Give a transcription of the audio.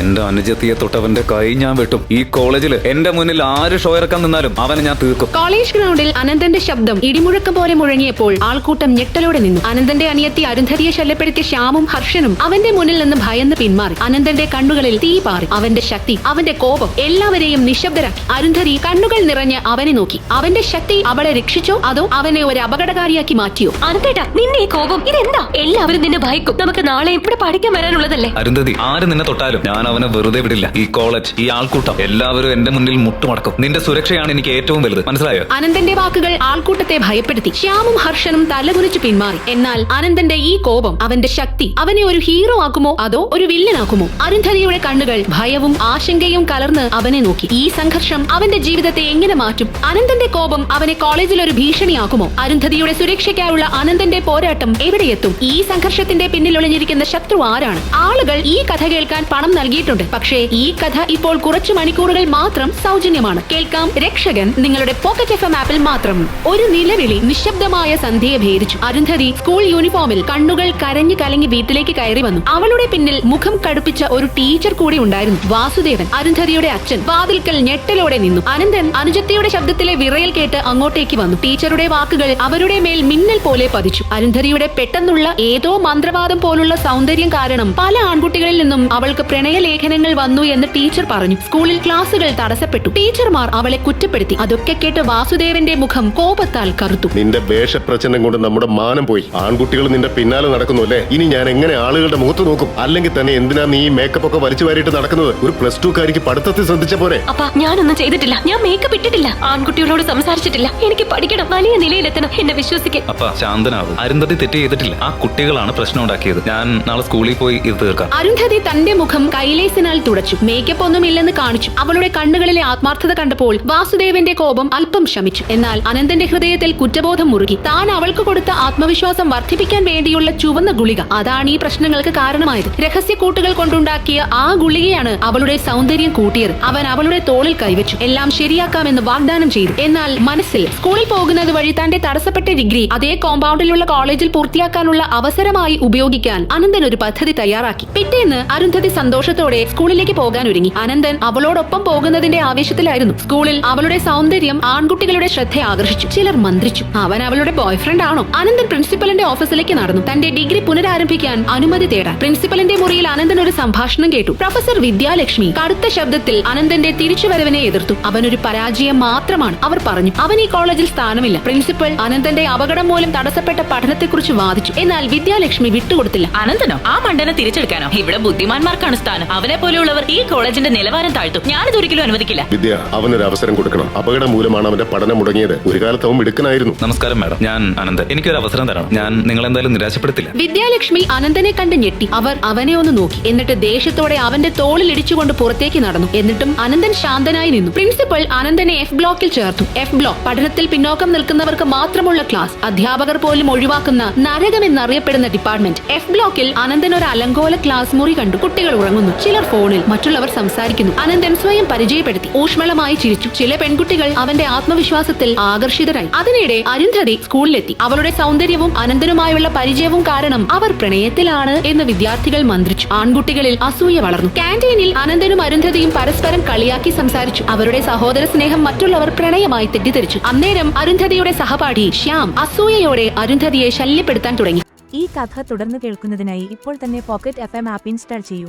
എന്റെ അനുജത്തിയെ തൊട്ടവന്റെ കൈ ഞാൻ വെട്ടും. ഈ കോളേജിൽ എന്റെ മുന്നിൽ ആര് ഷോ ഇറക്കാൻ നിന്നാലും അവനെ ഞാൻ തീർക്കും. കോളേജ് ഗ്രൗണ്ടിൽ അനന്തന്റെ ശബ്ദം ഇടിമുഴക്കം പോലെ മുഴങ്ങിയപ്പോൾ ആൾക്കൂട്ടം ഞെട്ടലോടെ നിന്നു. അനന്തന്റെ അനിയത്തി അരുന്ധതിയെ ശല്യപ്പെടുത്തിയ ശ്യാമും ഹർഷനും അവന്റെ മുന്നിൽ നിന്ന് ഭയന്ന് പിന്മാറി. അനന്തന്റെ കണ്ണുകളിൽ തീ പാറി. അവന്റെ ശക്തി അവന്റെ കോപം എല്ലാവരെയും നിശബ്ദരാക്കി. അരുന്ധതി കണ്ണുകൾ നിറഞ്ഞ് അവനെ നോക്കി. അവന്റെ ശക്തി അവളെ രക്ഷിച്ചോ? അതോ അവനെ ഒരു അപകടകാരിയാക്കി മാറ്റിയോ? അനന്തേട്ട നിന്നെ ഈ കോപം ഇതെന്താ? എല്ലാവരും നിന്നെ ഭയക്കും. നമുക്ക് നാളെ ഇവിടെ പഠിക്കാൻ വരാനുള്ളതല്ലേ? അരുന്ധതി ആര് നിന്നെ തൊട്ടാലും ഞാൻ അവനെ വെറുതെ വിടില്ല. ഈ കോളേജ് ഈ ആൾക്കൂട്ടം എല്ലാവരും എന്റെ മുന്നിൽ മുട്ടുമടക്കും. നിന്റെ സുരക്ഷയാണ് എനിക്ക് ഏറ്റവും വലുത്. മനസ്സിലായോ? അനന്തന്റെ വാക്കുകൾ ആൾക്കൂട്ടത്തെ ഭയപ്പെടുത്തി. ശ്യാമും ഹർഷനും തലകുനിച്ചു പിന്മാറി. എന്നാൽ അനന്തന്റെ ഈ കോപം അവന്റെ ശക്തി അവനെ ഒരു ഹീറോ ആക്കുമോ? അതോ ഒരു വില്ലനാക്കുമോ അരുന്ധതിയുടെ കണ്ണുകൾ ഭയവും ആശങ്കയും കലർന്ന് അവനെ നോക്കി. ഈ സംഘർഷം അവന്റെ ജീവിതത്തെ എങ്ങനെ മാറ്റും? അനന്തന്റെ കോപം അവനെ കോളേജിൽ ഒരു ഭീഷണിയാക്കുമോ? അരുന്ധതിയുടെ സുരക്ഷയ്ക്കായുള്ള അനന്തന്റെ പോരാട്ടം എവിടെയെത്തും? ഈ സംഘർഷത്തിന്റെ പിന്നിൽ ഒളിഞ്ഞിരിക്കുന്ന ശത്രു ആരാണ്? ആളുകൾ ഈ കഥ കേൾക്കാൻ പണം നൽകിയിട്ടുണ്ട്. പക്ഷേ ഈ കഥ ഇപ്പോൾ കുറച്ച് മണിക്കൂറുകൾ മാത്രം സൗജന്യമാണ്. കേൾക്കാം രക്ഷകൻ നിങ്ങളുടെ പോക്കറ്റ് എഫ് എം ആപ്പിൽ മാത്രം ഒരു നിലവിളി നിശബ്ദമായ സന്ധ്യയെ ഭേദിച്ചു. അരുന്ധതി സ്കൂൾ യൂണിഫോമിൽ കണ്ണുകൾ കരഞ്ഞു കലങ്ങി വീട്ടിലേക്ക് കയറി വന്നു. അവളുടെ പിന്നിൽ മുഖം കടുപ്പിച്ച ഒരു ടീച്ചർ കൂടി ഉണ്ടായിരുന്നു. വാസുദേവൻ അരുന്ധതിയുടെ അച്ഛൻ വാതിൽക്കൽ ഞെട്ടലോടെ നിന്നു. അനന്തൻ അനുജത്തിയുടെ ശബ്ദത്തിലെ വിറയൽ കേട്ട് അങ്ങോട്ടേക്ക് വന്നു. ടീച്ചറുടെ വാക്കുകൾ അവരുടെ മേൽ മിന്നൽ പോലെ പതിച്ചു. അരുന്ധതിയുടെ പെട്ടെന്നുള്ള ഏതോ മന്ത്രവാദം പോലുള്ള സൗന്ദര്യം കാരണം പല ആൺകുട്ടികളിൽ നിന്നും അവൾക്ക് പ്രണയലേഖനങ്ങൾ വന്നു എന്ന് ടീച്ചർ പറഞ്ഞു. സ്കൂളിൽ ക്ലാസുകൾ തടസ്സപ്പെട്ടു. ടീച്ചർമാർ അവളെ കുറ്റപ്പെടുത്തി. അതൊക്കെ കേട്ട് വാസുദേവന്റെ മുഖം കോപത്താൽ കറുത്തു. നിന്റെ വേഷപ്രചനം കൊണ്ട് നമ്മുടെ മാനം പോയി. ആൺകുട്ടികൾ നിന്റെ പിന്നാലെ നടക്കുന്നു അല്ലേ? ഇനി ഞാൻ എങ്ങനെ ആളുകളുടെ മുഖത്ത് നോക്കും? അല്ലെങ്കിൽ തന്നെ എന്തിനാ നീ ഈ മേക്കപ്പ് ഒക്കെ വലിച്ചു വാരിയിട്ട് നടക്കുന്നത്? ഒരു പ്ലസ് ടു കാരിക്ക് പഠിത്തത്തിൽ ശ്രദ്ധിച്ച പോലെ. അപ്പ ഞാനൊന്നും ചെയ്തിട്ടില്ല. ഞാൻ മേക്കപ്പ് ഇട്ടിട്ടില്ല. ആൺകുട്ടികളോട് സംസാരിച്ചിട്ടില്ല. എനിക്ക് പഠിക്കണം. വലിയ നിലയിലെത്തണം. എന്നെ വിശ്വസിക്കും അപ്പ ശാന്തനാവും. അരുന്ധതി തെറ്റ് ചെയ്തിട്ടില്ല. ആ കുട്ടികളാണ് പ്രശ്നം ഉണ്ടാക്കിയത്. ഞാൻ നാളെ സ്കൂളിൽ പോയി ഇത് തീർക്കാം. അരുന്ധതി തന്റെ മുഖം കൈലേസിനാൽ തുടച്ചു. മേക്കപ്പ് ഒന്നും ഇല്ലെന്ന് കാണിച്ചു. അവളുടെ കണ്ണുകളിലെ ആത്മാർത്ഥത കണ്ടപ്പോൾ വാസുദേവന്റെ കോപം അല്പം ശമിച്ചു. എന്നാൽ അനന്തന്റെ ഹൃദയത്തിൽ കുറ്റബോധം മുറുകി. താൻ അവൾക്ക് കൊടുത്ത ആത്മവിശ്വാസം വർദ്ധിപ്പിക്കാൻ വേണ്ടിയുള്ള ചുവന്ന ഗുളിക. അതാണ് ഈ പ്രശ്നങ്ങൾക്ക് കാരണമായത്. രഹസ്യ കൂട്ടുകൾ കൊണ്ടുണ്ടാക്കിയ ആ ഗുളികയാണ് അവളുടെ സൗന്ദര്യം കൂട്ടിയത്. അവൻ അവളുടെ തോളിൽ കൈവച്ചു. എല്ലാം ശരിയാക്കാമെന്ന് വാഗ്ദാനം ചെയ്തു. എന്നാൽ മനസ്സിൽ സ്കൂളിൽ പോകുന്നത് വഴി തന്റെ തടസ്സപ്പെട്ട ഡിഗ്രി അതേ കോമ്പൗണ്ടിലുള്ള കോളേജിൽ പൂർത്തിയാക്കാനുള്ള അവസരമായി ഉപയോഗിക്കാൻ അനന്തൻ ഒരു പദ്ധതി തയ്യാറാക്കി. പിറ്റേന്ന് അരുന്ധതി സന്തോഷത്തോടെ സ്കൂളിലേക്ക് പോകാൻ ഒരുങ്ങി. അനന്തൻ അവളോടൊപ്പം പോകുന്നതിന്റെ ആവേശത്തിലായിരുന്നു. സ്കൂളിൽ അവളുടെ സൗന്ദര്യം ആൺകുട്ടികളുടെ ശ്രദ്ധ ആകർഷിച്ചു. ചിലർ മന്ത്രിച്ചു. അവൻ അവളുടെ ബോയ്ഫ്രണ്ട് ആണോ? അനന്തൻ പ്രിൻസിപ്പലിന്റെ ഓഫീസിലേക്ക് നടന്നു. തന്റെ ഡിഗ്രി പുനരാരംഭിക്കാൻ അനുമതി തേടാൻ. പ്രിൻസിപ്പലിന്റെ മുറിയിൽ അനന്തൻ ഒരു സംഭാഷണം കേട്ടു. പ്രൊഫസർ വിദ്യാലക്ഷ്മി കടുത്ത ശബ്ദത്തിൽ അനന്തന്റെ തിരിച്ചുവരവിനെ എതിർത്തു. അവനൊരു പരാജയം മാത്രമാണ് അവർ പറഞ്ഞു. അവൻ ഈ കോളേജിൽ സ്ഥാനമില്ല. പ്രിൻസിപ്പൽ അനന്തന്റെ അപകടം മൂലം തടസ്സപ്പെട്ട പഠനത്തെക്കുറിച്ച് വാദിച്ചു. എന്നാൽ വിദ്യാലക്ഷ്മി വിട്ടുകൊടുത്തില്ല. അനന്തനോ? ആ മണ്ഡലം തിരിച്ചെടുക്കാനോ? ഇവിടെ ബുദ്ധിമാന്മാർക്കാണ് സ്ഥാനം. അവനെ പോലെയുള്ളവർ ഈ കോളേജിന്റെ നിലവാരം താഴ്ത്തും. ഞാനിത് ഒരിക്കലും അനുവദിക്കില്ല. വിദ്യ അവനൊരു അവസരം കൊടുക്കണം. അപകടം മൂലമാണ് അവന്റെ പഠനം മുടങ്ങിയത്. ഒരു കാലത്ത് അവൻ മിടുക്കനായിരുന്നു. നമസ്കാരം മാഡം. ഞാൻ അനന്ത്. എനിക്കൊരു അവസരം തരണം. ഞാൻ നിങ്ങളെന്തായാലും നിരാശപ്പെടുത്തില്ല. വിദ്യാലക്ഷ്മി അനന്തനെ കണ്ട് ഞെട്ടി. അവർ അവനെ ഒന്ന് നോക്കി. എന്നിട്ട് ദേഷ്യത്തോടെ അവന്റെ തോളിൽ ഇടിച്ചുകൊണ്ട് പുറത്തേക്ക് നടന്നു. എന്നിട്ടും അനന്തൻ ശാന്തനായി നിന്നു. പ്രിൻസിപ്പൽ അനന്തനെ എഫ് ബ്ലോക്കിൽ ചേർത്തു. എഫ് ബ്ലോക്ക് പഠനത്തിൽ പിന്നോക്കം നിൽക്കുന്നവർക്ക് മാത്രമുള്ള ക്ലാസ്. അധ്യാപകർ പോലും ഒഴിവാക്കുന്ന നരകം എന്നറിയപ്പെടുന്ന ഡിപ്പാർട്ട്മെന്റ്. എഫ് ബ്ലോക്കിൽ അനന്തൻ ഒരു അലങ്കോല ക്ലാസ് മുറി കണ്ടു. കുട്ടികൾ ഉറങ്ങുന്നു. ചിലർ ഫോണിൽ മറ്റുള്ളവർ സംസാരിക്കുന്നു. അനന്തൻ സ്വയം പരിചയപ്പെടുത്തി. ഊഷ്മളമായി ചിരിച്ചു. ചില പെൺകുട്ടികൾ അവന്റെ ആത്മവിശ്വാസത്തിൽ ആകർഷിതരായി. അതിനിടെ അരുന്ധതി സ്കൂളിലെത്തി. അവളുടെ സൗന്ദര്യവും അനന്തനുമായുള്ള പരിചയവും കാരണം അവർ പ്രണയത്തിലാണ് എന്ന് വിദ്യാർത്ഥികൾ മന്ത്രിച്ചു. ആൺകുട്ടികളിൽ അസൂയ വളർന്നു. കാന്റീനിൽ അനന്തനും അരുന്ധതിയും പരസ്പരം കളിയാക്കി സംസാരിച്ചു. അവരുടെ സഹോദര സ്നേഹം മറ്റുള്ളവർ പ്രണയമായി തെറ്റിദ്ധരിച്ചു. അന്നേരം അരുന്ധതിയുടെ സഹപാഠി ശ്യാം അസൂയയോടെ അരുന്ധതിയെ ശല്യപ്പെടുത്താൻ തുടങ്ങി. ഈ കഥ തുടർന്ന് കേൾക്കുന്നതിനായി ഇപ്പോൾ തന്നെ pocket F M app install ചെയ്യൂ.